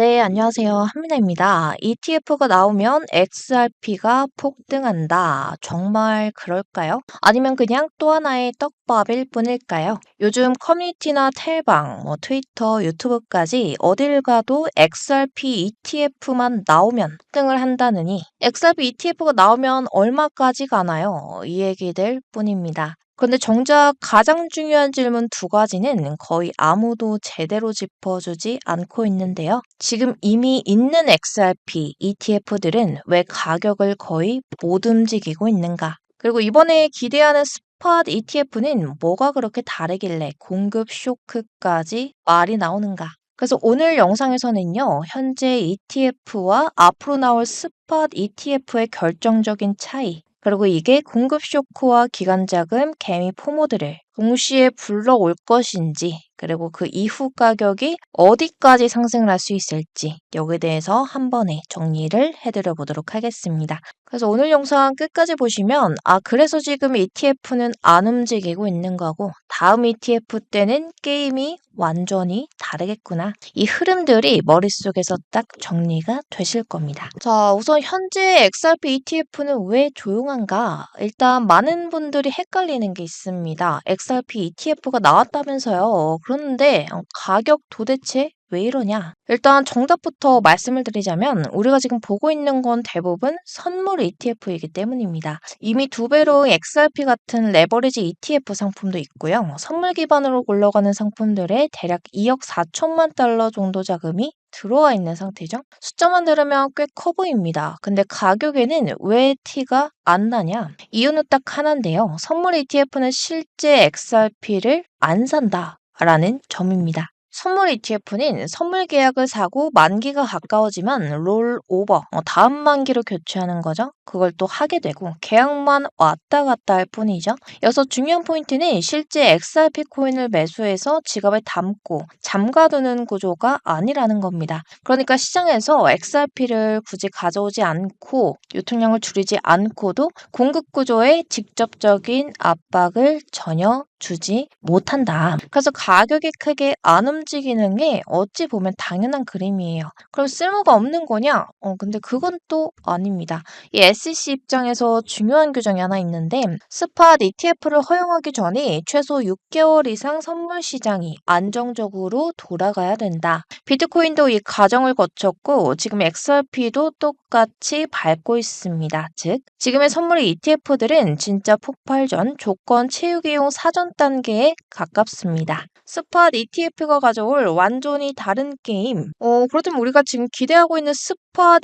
네, 안녕하세요. 한민아입니다. ETF가 나오면 XRP가 폭등한다. 정말 그럴까요? 아니면 그냥 또 하나의 떡밥일 뿐일까요? 요즘 커뮤니티나 텔방, 뭐 트위터, 유튜브까지 어딜 가도 XRP ETF만 나오면 폭등을 한다느니 XRP ETF가 나오면 얼마까지 가나요? 이 얘기들 뿐입니다. 그런데 정작 가장 중요한 질문 두 가지는 거의 아무도 제대로 짚어주지 않고 있는데요. 지금 이미 있는 XRP ETF들은 왜 가격을 거의 못 움직이고 있는가? 그리고 이번에 기대하는 스팟 ETF는 뭐가 그렇게 다르길래 공급 쇼크까지 말이 나오는가? 그래서 오늘 영상에서는요, 현재 ETF와 앞으로 나올 스팟 ETF의 결정적인 차이, 그리고 이게 공급 쇼크와 기간 자금, 개미 포모들을 동시에 불러올 것인지, 그리고 그 이후 가격이 어디까지 상승을 할 수 있을지, 여기에 대해서 한 번에 정리를 해드려 보도록 하겠습니다. 그래서 오늘 영상 끝까지 보시면, 아, 그래서 지금 ETF는 안 움직이고 있는 거고, 다음 ETF 때는 게임이 완전히 다르겠구나. 이 흐름들이 머릿속에서 딱 정리가 되실 겁니다. 자, 우선 현재 XRP ETF는 왜 조용한가? 일단 많은 분들이 헷갈리는 게 있습니다. XRP ETF가 나왔다면서요. 그런데 가격 도대체 왜 이러냐? 일단 정답부터 말씀을 드리자면 우리가 지금 보고 있는 건 대부분 선물 ETF이기 때문입니다. 이미 두 배로 XRP 같은 레버리지 ETF 상품도 있고요. 선물 기반으로 굴러가는 상품들에 대략 2억 4천만 달러 정도 자금이 들어와 있는 상태죠. 숫자만 들으면 꽤 커 보입니다. 근데 가격에는 왜 티가 안 나냐? 이유는 딱 하나인데요. 선물 ETF는 실제 XRP를 안 산다. 라는 점입니다. 선물 ETF는 선물 계약을 사고 만기가 가까워지만 롤 오버, 어, 다음 만기로 교체하는 거죠. 그걸 또 하게 되고 계약만 왔다 갔다 할 뿐이죠. 여기서 중요한 포인트는 실제 XRP 코인을 매수해서 지갑에 담고 잠가두는 구조가 아니라는 겁니다. 그러니까 시장에서 XRP를 굳이 가져오지 않고 유통량을 줄이지 않고도 공급 구조에 직접적인 압박을 전혀 주지 못한다. 그래서 가격이 크게 안 움직이는 게 어찌 보면 당연한 그림이에요. 그럼 쓸모가 없는 거냐? 어, 근데 그건 또 아닙니다. 이 SEC 입장에서 중요한 규정이 하나 있는데 스팟 ETF를 허용하기 전에 최소 6개월 이상 선물 시장이 안정적으로 돌아가야 된다. 비트코인도 이 과정을 거쳤고 지금 XRP도 똑같이 밟고 있습니다. 즉 지금의 선물 ETF들은 진짜 폭발 전 조건 채우기용 사전 단계에 가깝습니다. 스팟 ETF가 가져올 완전히 다른 게임. 어, 그렇다면 우리가 지금 기대하고 있는 스팟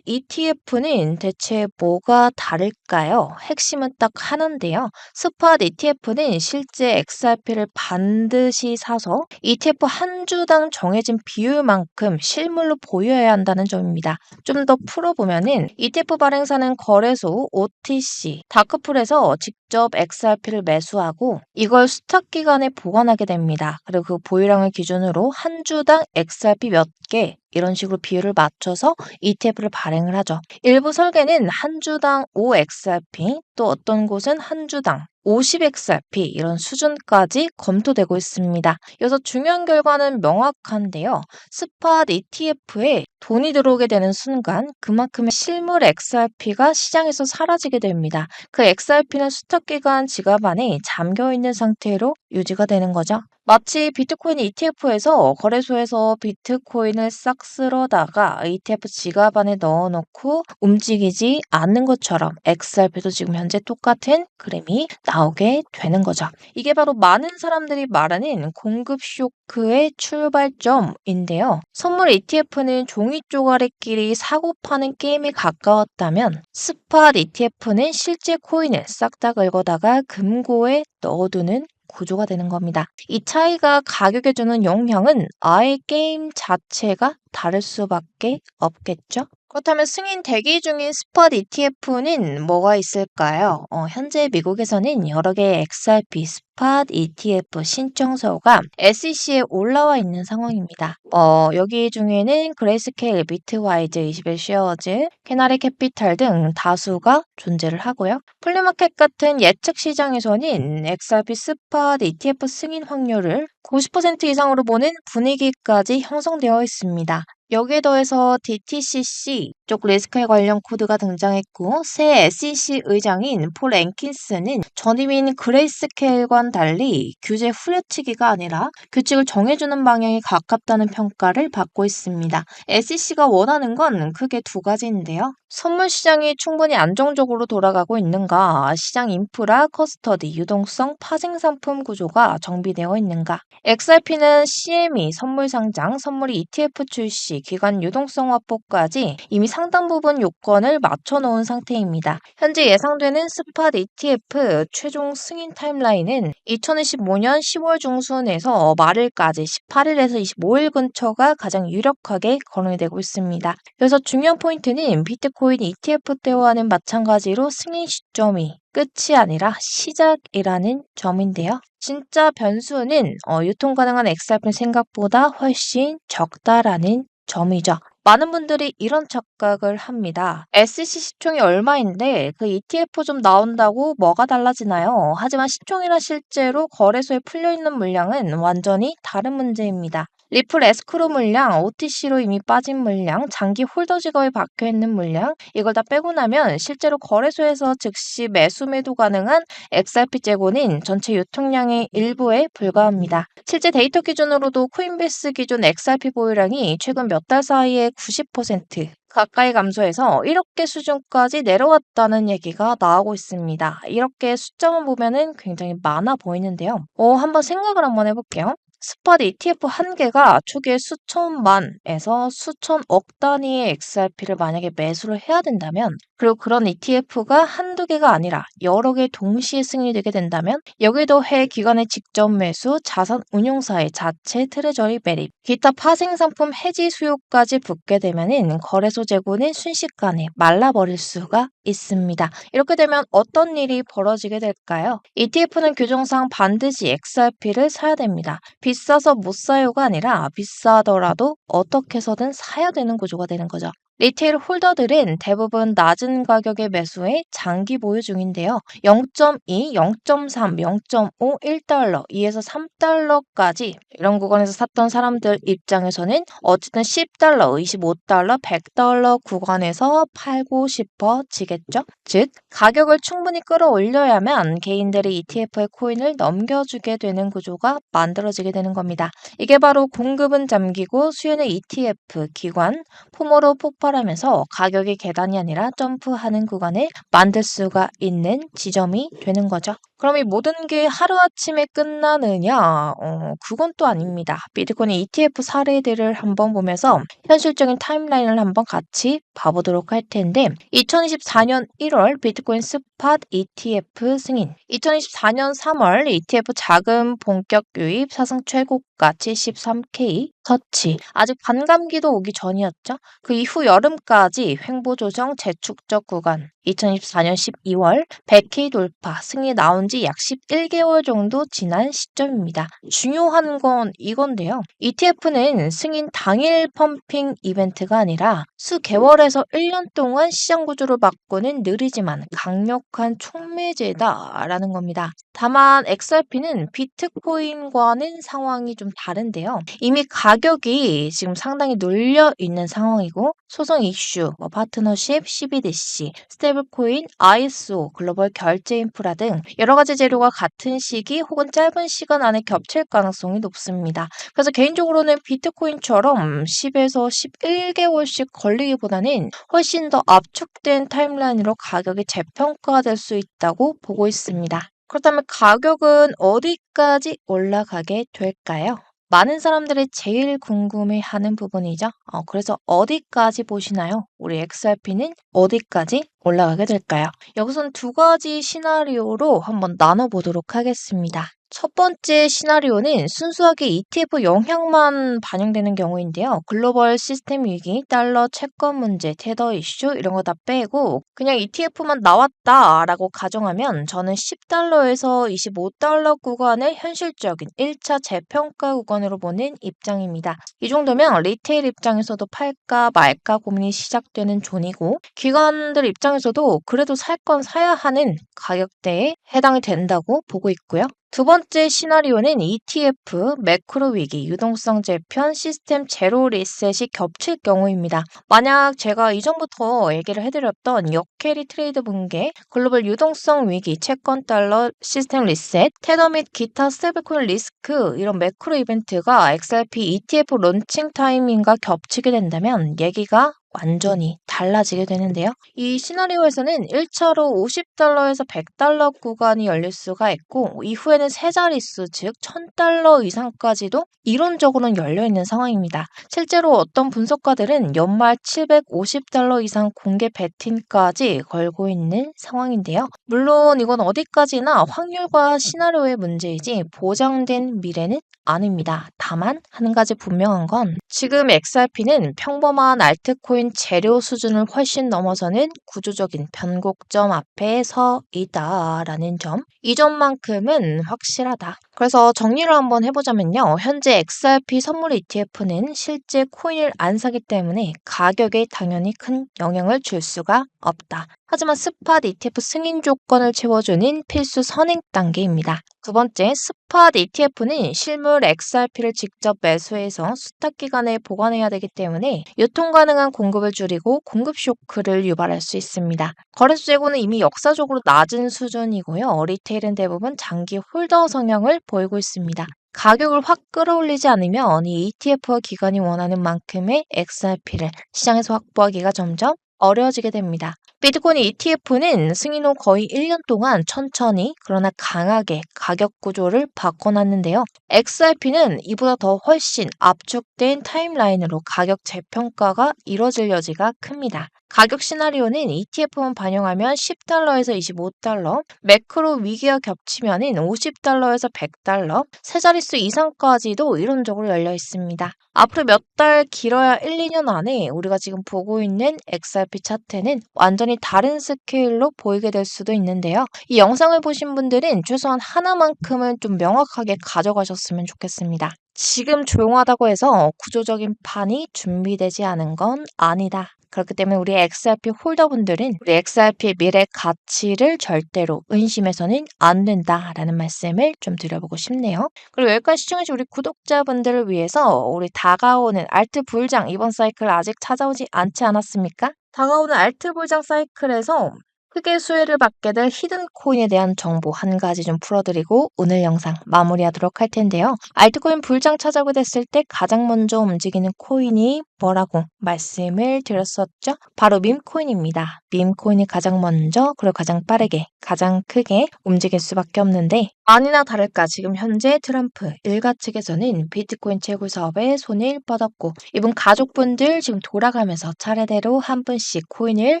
ETF는 대체 뭐가 다를까요? 핵심은 딱 하나인데요. 스팟 ETF는 실제 XRP를 반드시 사서 ETF 한 주당 정해진 비율만큼 실물로 보유해야 한다는 점입니다. 좀 더 풀어보면은 ETF 발행사는 거래소, OTC, 다크풀에서 직접 XRP를 매수하고 이걸 스탁 기간에 보관하게 됩니다. 그리고 그 보유량을 기준으로 한 주당 XRP 몇 개, 이런 식으로 비율을 맞춰서 ETF를 발행을 하죠. 일부 설계는 한 주당 5XRP, 또 어떤 곳은 한 주당 50XRP 이런 수준까지 검토되고 있습니다. 여기서 중요한 결과는 명확한데요. 스팟 ETF에 돈이 들어오게 되는 순간 그만큼의 실물 XRP가 시장에서 사라지게 됩니다. 그 XRP는 수탁 기간 지갑 안에 잠겨 있는 상태로 유지가 되는 거죠. 마치 비트코인 ETF에서 거래소에서 비트코인을 싹 쓸어다가 ETF 지갑 안에 넣어놓고 움직이지 않는 것처럼 XRP도 지금 현재 똑같은 그림이 나오게 되는 거죠. 이게 바로 많은 사람들이 말하는 공급 쇼크의 출발점인데요. 선물 ETF는 종이 쪼가리끼리 사고 파는 게임에 가까웠다면 스팟 ETF는 실제 코인을 싹 다 긁어다가 금고에 넣어두는 구조가 되는 겁니다. 이 차이가 가격에 주는 영향은 아예 게임 자체가 다를 수밖에 없겠죠? 그렇다면 승인 대기 중인 스팟 ETF는 뭐가 있을까요? 어, 현재 미국에서는 여러 개의 XRP 스팟 ETF 신청서가 SEC에 올라와 있는 상황입니다. 어, 여기 중에는 그레이스케일, 비트와이즈, 21 쉐어즈, 캐나리 캐피탈 등 다수가 존재를 하고요. 플리마켓 같은 예측 시장에서는 XRP 스팟 ETF 승인 확률을 90% 이상으로 보는 분위기까지 형성되어 있습니다. 여기에 더해서 DTCC 쪽 리스크에 관련 코드가 등장했고 새 SEC 의장인 폴 앵킨스는 전임인 그레이스케일과는 달리 규제 후려치기가 아니라 규칙을 정해주는 방향이 가깝다는 평가를 받고 있습니다. SEC가 원하는 건 크게 두 가지인데요. 선물 시장이 충분히 안정적으로 돌아가고 있는가, 시장 인프라, 커스터디, 유동성, 파생 상품 구조가 정비되어 있는가. XRP는 CME, 선물 상장, 선물 ETF 출시, 기관 유동성 확보까지 이미 상당 부분 요건을 맞춰놓은 상태입니다. 현재 예상되는 스팟 ETF 최종 승인 타임라인은 2025년 10월 중순에서 말일까지 18일에서 25일 근처가 가장 유력하게 거론이 되고 있습니다. 그래서 중요한 포인트는 비트코인 ETF 때와는 마찬가지로 승인 시점이 끝이 아니라 시작이라는 점인데요. 진짜 변수는 어, 유통 가능한 XRP 생각보다 훨씬 적다라는 점이죠. 많은 분들이 이런 착각을 합니다. SEC 시총이 얼마인데 그 ETF 좀 나온다고 뭐가 달라지나요? 하지만 시총이나 실제로 거래소에 풀려 있는 물량은 완전히 다른 문제입니다. 리플 에스크로 물량, OTC로 이미 빠진 물량, 장기 홀더 직업에 박혀 있는 물량, 이걸 다 빼고 나면 실제로 거래소에서 즉시 매수 매도 가능한 XRP 재고는 전체 유통량의 일부에 불과합니다. 실제 데이터 기준으로도 코인베이스 기준 XRP 보유량이 최근 몇 달 사이에 90% 가까이 감소해서 1억 개 수준까지 내려왔다는 얘기가 나오고 있습니다. 이렇게 숫자만 보면은 굉장히 많아 보이는데요. 어, 한번 생각을 한번 해볼게요. 스팟 ETF 한 개가 초기에 수천만에서 수천억 단위의 XRP를 만약에 매수를 해야 된다면 그리고 그런 ETF가 한두 개가 아니라 여러 개 동시에 승인이 되게 된다면 여기에 더해 기관의 직접 매수, 자산 운용사의 자체 트레저리 매립, 기타 파생 상품 해지 수요까지 붙게 되면은 거래소 재고는 순식간에 말라버릴 수가 있습니다. 이렇게 되면 어떤 일이 벌어지게 될까요? ETF는 규정상 반드시 XRP를 사야 됩니다. 비 싸서 못 사요가 아니라 비싸더라도 어떻게 해서든 사야 되는 구조가 되는 거죠. 리테일 홀더들은 대부분 낮은 가격의 매수에 장기 보유 중인데요. 0.2, 0.3, 0.5, 1달러, 2에서 3달러까지 이런 구간에서 샀던 사람들 입장에서는 어쨌든 10달러, 25달러, 100달러 구간에서 팔고 싶어지겠죠. 즉, 가격을 충분히 끌어올려야만 개인들이 ETF의 코인을 넘겨주게 되는 구조가 만들어지게 되는 겁니다. 이게 바로 공급은 잠기고 수요는 ETF, 기관, 포모로 폭발 하면서 가격의 계단이 아니라 점프하는 구간을 만들 수가 있는 지점이 되는 거죠. 그럼 이 모든 게 하루아침에 끝나느냐? 어, 그건 또 아닙니다. 비트코인 ETF 사례들을 한번 보면서 현실적인 타임라인을 한번 같이 봐보도록 할 텐데 2024년 1월 비트코인 스팟 ETF 승인 2024년 3월 ETF 자금 본격 유입 사상 최고가 73K 터치 아직 반감기도 오기 전이었죠. 그 이후 여름까지 횡보 조정 재축적 구간 2024년 12월 100K 돌파 승리 나온 지 약 11개월 정도 지난 시점입니다. 중요한 건 이건데요. ETF는 승인 당일 펌핑 이벤트가 아니라 수개월에서 1년 동안 시장 구조를 바꾸는 느리지만 강력한 촉매제다라는 겁니다. 다만 XRP는 비트코인과는 상황이 좀 다른데요. 이미 가격이 지금 상당히 눌려 있는 상황이고 소송 이슈, 뭐 파트너십, CBDC, 스테이블 코인, ISO, 글로벌 결제 인프라 등 여러 가지 재료가 같은 시기 혹은 짧은 시간 안에 겹칠 가능성이 높습니다. 그래서 개인적으로는 비트코인처럼 10에서 11개월씩 걸리기보다는 훨씬 더 압축된 타임라인으로 가격이 재평가될 수 있다고 보고 있습니다. 그렇다면 가격은 어디까지 올라가게 될까요? 많은 사람들이 제일 궁금해하는 부분이죠. 어, 그래서 어디까지 보시나요? 우리 XRP는 어디까지 올라가게 될까요? 여기서는 두 가지 시나리오로 한번 나눠보도록 하겠습니다. 첫 번째 시나리오는 순수하게 ETF 영향만 반영되는 경우인데요. 글로벌 시스템 위기, 달러 채권 문제, 테더 이슈 이런 거 다 빼고 그냥 ETF만 나왔다라고 가정하면 저는 10달러에서 25달러 구간을 현실적인 1차 재평가 구간으로 보는 입장입니다. 이 정도면 리테일 입장에서도 팔까 말까 고민이 시작되는 존이고 기관들 입장에서도 그래도 살 건 사야 하는 가격대에 해당이 된다고 보고 있고요. 두 번째 시나리오는 ETF, 매크로 위기, 유동성 재편, 시스템 제로 리셋이 겹칠 경우입니다. 만약 제가 이전부터 얘기를 해드렸던 역캐리 트레이드 붕괴, 글로벌 유동성 위기, 채권 달러 시스템 리셋, 테더 및 기타 스테이블코인 리스크 이런 매크로 이벤트가 XRP ETF 론칭 타이밍과 겹치게 된다면 얘기가 완전히 달라지게 되는데요. 이 시나리오에서는 1차로 50달러에서 100달러 구간이 열릴 수가 있고 이후에는 세 자릿수 즉 1000달러 이상까지도 이론적으로는 열려 있는 상황입니다. 실제로 어떤 분석가들은 연말 750달러 이상 공개 베팅까지 걸고 있는 상황인데요. 물론 이건 어디까지나 확률과 시나리오의 문제이지 보장된 미래는 아닙니다. 다만 한 가지 분명한 건 지금 XRP는 평범한 알트코인 재료 수준 을 훨씬 넘어서는 구조적인 변곡점 앞에 서 있다라는 점. 이 점만큼은 확실하다. 그래서 정리를 한번 해보자면요. 현재 XRP 선물 ETF는 실제 코인을 안 사기 때문에 가격에 당연히 큰 영향을 줄 수가 없다. 하지만 스팟 ETF 승인 조건을 채워주는 필수 선행 단계입니다. 두 번째, 스팟 ETF는 실물 XRP를 직접 매수해서 수탁 기간에 보관해야 되기 때문에 유통 가능한 공급을 줄이고 공급 쇼크를 유발할 수 있습니다. 거래소 재고는 이미 역사적으로 낮은 수준이고요. 리테일은 대부분 장기 홀더 성향을 보이고 있습니다. 가격을 확 끌어올리지 않으면 이 ETF와 기관이 원하는 만큼의 XRP를 시장에서 확보하기가 점점 어려워지게 됩니다. 비트코인 ETF는 승인 후 거의 1년 동안 천천히 그러나 강하게 가격 구조를 바꿔놨는데요. XRP는 이보다 더 훨씬 압축된 타임라인으로 가격 재평가가 이뤄질 여지가 큽니다. 가격 시나리오는 ETF만 반영하면 10달러에서 25달러, 매크로 위기와 겹치면은 50달러에서 100달러, 세 자릿수 이상까지도 이론적으로 열려 있습니다. 앞으로 몇 달 길어야 1, 2년 안에 우리가 지금 보고 있는 XRP 차트는 완전히 다른 스케일로 보이게 될 수도 있는데요. 이 영상을 보신 분들은 최소한 하나만큼은 좀 명확하게 가져가셨으면 좋겠습니다. 지금 조용하다고 해서 구조적인 판이 준비되지 않은 건 아니다. 그렇기 때문에 우리 XRP 홀더분들은 우리 XRP의 미래 가치를 절대로 의심해서는 안 된다라는 말씀을 좀 드려보고 싶네요. 그리고 여기까지 시청해주신 우리 구독자분들을 위해서 우리 다가오는 알트 불장 이번 사이클 아직 찾아오지 않지 않았습니까? 다가오는 알트 불장 사이클에서 크게 수혜를 받게 될 히든 코인에 대한 정보 한 가지 좀 풀어드리고 오늘 영상 마무리하도록 할 텐데요. 알트코인 불장 찾아오게 됐을 때 가장 먼저 움직이는 코인이 뭐라고 말씀을 드렸었죠? 바로 밈코인입니다. 밈코인이 가장 먼저 그리고 가장 빠르게 가장 크게 움직일 수밖에 없는데 아니나 다를까 지금 현재 트럼프 일가 측에서는 비트코인 채굴 사업에 손을 뻗었고 이분 가족분들 지금 돌아가면서 차례대로 한 분씩 코인을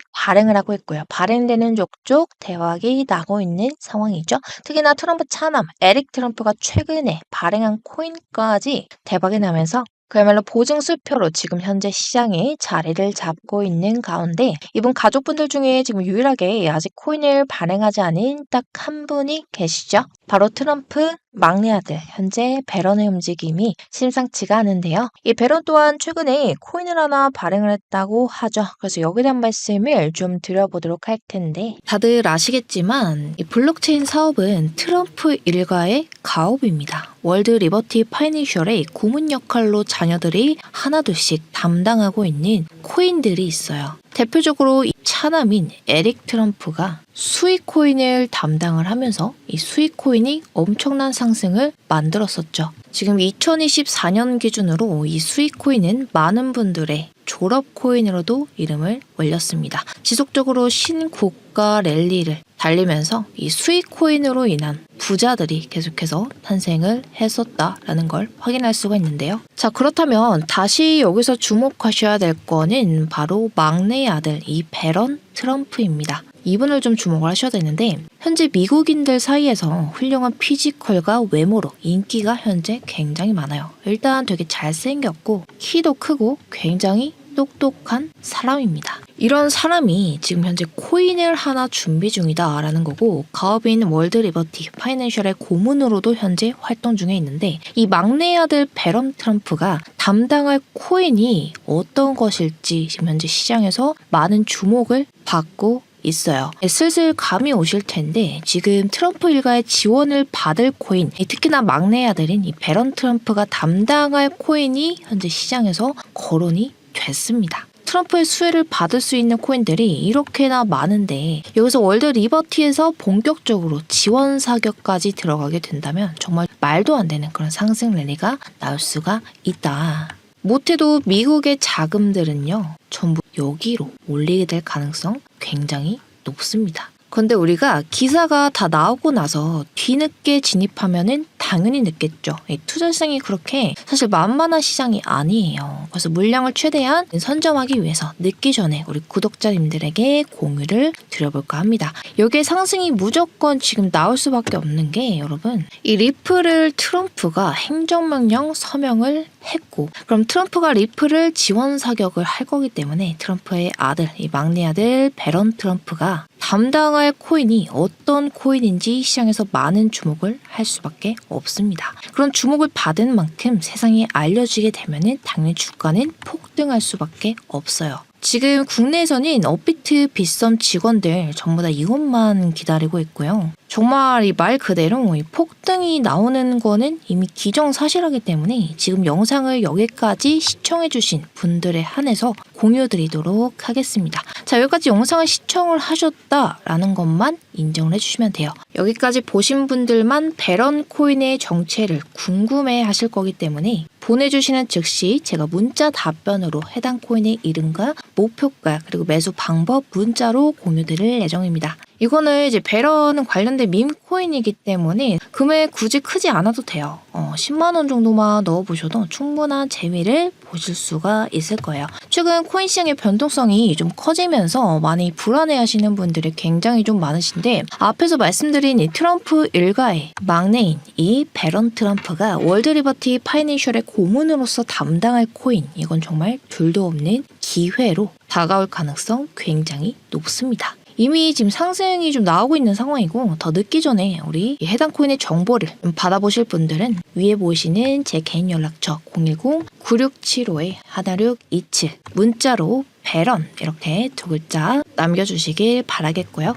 발행을 하고 있고요. 발행되는 족족 대박이 나고 있는 상황이죠. 특히나 트럼프 차남 에릭 트럼프가 최근에 발행한 코인까지 대박이 나면서 그야말로 보증 수표로 지금 현재 시장에 자리를 잡고 있는 가운데 이분 가족분들 중에 지금 유일하게 아직 코인을 발행하지 않은 딱 한 분이 계시죠. 바로 트럼프 막내 아들 현재 베런의 움직임이 심상치가 않은데요. 이 베런 또한 최근에 코인을 하나 발행을 했다고 하죠. 그래서 여기에 대한 말씀을 좀 드려보도록 할 텐데 다들 아시겠지만 이 블록체인 사업은 트럼프 일가의 가업입니다. 월드 리버티 파이낸셜의 고문 역할로 자녀들이 하나둘씩 담당하고 있는 코인들이 있어요. 대표적으로 이 차남인 에릭 트럼프가 수익 코인을 담당을 하면서 이 수익 코인이 엄청난 상승을 만들었었죠. 지금 2024년 기준으로 이 수익 코인은 많은 분들의 졸업 코인으로도 이름을 올렸습니다. 지속적으로 신고가 랠리를 달리면서 이 수익 코인으로 인한 부자들이 계속해서 탄생을 했었다라는 걸 확인할 수가 있는데요. 자, 그렇다면 다시 여기서 주목하셔야 될 거는 바로 막내 아들 이 베런 트럼프입니다. 이분을 좀 주목을 하셔야 되는데 현재 미국인들 사이에서 훌륭한 피지컬과 외모로 인기가 현재 굉장히 많아요. 일단 되게 잘생겼고 키도 크고 굉장히 똑똑한 사람입니다. 이런 사람이 지금 현재 코인을 하나 준비 중이다라는 거고 가업인 월드 리버티 파이낸셜의 고문으로도 현재 활동 중에 있는데 이 막내 아들 베럼 트럼프가 담당할 코인이 어떤 것일지 지금 현재 시장에서 많은 주목을 받고 있어요. 네, 슬슬 감이 오실 텐데 지금 트럼프 일가의 지원을 받을 코인, 이 특히나 막내 아들인 이 베런 트럼프가 담당할 코인이 현재 시장에서 거론이 됐습니다. 트럼프의 수혜를 받을 수 있는 코인들이 이렇게나 많은데 여기서 월드 리버티에서 본격적으로 지원 사격까지 들어가게 된다면 정말 말도 안 되는 그런 상승 랠리가 나올 수가 있다. 못해도 미국의 자금들은요 전부 여기로 올리게 될 가능성 굉장히 높습니다. 그런데 우리가 기사가 다 나오고 나서 뒤늦게 진입하면은 당연히 늦겠죠. 이 투자성이 그렇게 사실 만만한 시장이 아니에요. 그래서 물량을 최대한 선점하기 위해서 늦기 전에 우리 구독자님들에게 공유를 드려볼까 합니다. 여기에 상승이 무조건 지금 나올 수밖에 없는 게 여러분 이 리플을 트럼프가 행정명령 서명을 했고 그럼 트럼프가 리플을 지원 사격을 할 거기 때문에 트럼프의 아들 이 막내 아들 베런 트럼프가 담당할 코인이 어떤 코인인지 시장에서 많은 주목을 할 수밖에 없 습니다. 그런 주목을 받은 만큼 세상에 알려지게 되면은 당연히 주가는 폭등할 수밖에 없어요. 지금 국내에서는 업비트 빗썸 직원들 전부 다 이것만 기다리고 있고요. 정말 이 말 그대로 이 폭등이 나오는 거는 이미 기정사실하기 때문에 지금 영상을 여기까지 시청해주신 분들에 한해서 공유드리도록 하겠습니다. 자, 여기까지 영상을 시청을 하셨다라는 것만 인정을 해주시면 돼요. 여기까지 보신 분들만 베런 코인의 정체를 궁금해 하실 거기 때문에 보내주시는 즉시 제가 문자 답변으로 해당 코인의 이름과 목표가 그리고 매수 방법 문자로 공유드릴 예정입니다. 이거는 이제 베런은 관련된 밈 코인이기 때문에 금액 굳이 크지 않아도 돼요. 어, 10만 원 정도만 넣어보셔도 충분한 재미를 보실 수가 있을 거예요. 최근 코인 시장의 변동성이 좀 커지면서 많이 불안해 하시는 분들이 굉장히 좀 많으신데 앞에서 말씀드린 이 트럼프 일가의 막내인 이 베런 트럼프가 월드 리버티 파이낸셜의 고문으로서 담당할 코인 이건 정말 둘도 없는 기회로 다가올 가능성 굉장히 높습니다. 이미 지금 상승이 좀 나오고 있는 상황이고 더 늦기 전에 우리 이 해당 코인의 정보를 좀 받아보실 분들은 위에 보이시는 제 개인 연락처 010-9675-1627 문자로 배런 이렇게 두 글자 남겨주시길 바라겠고요.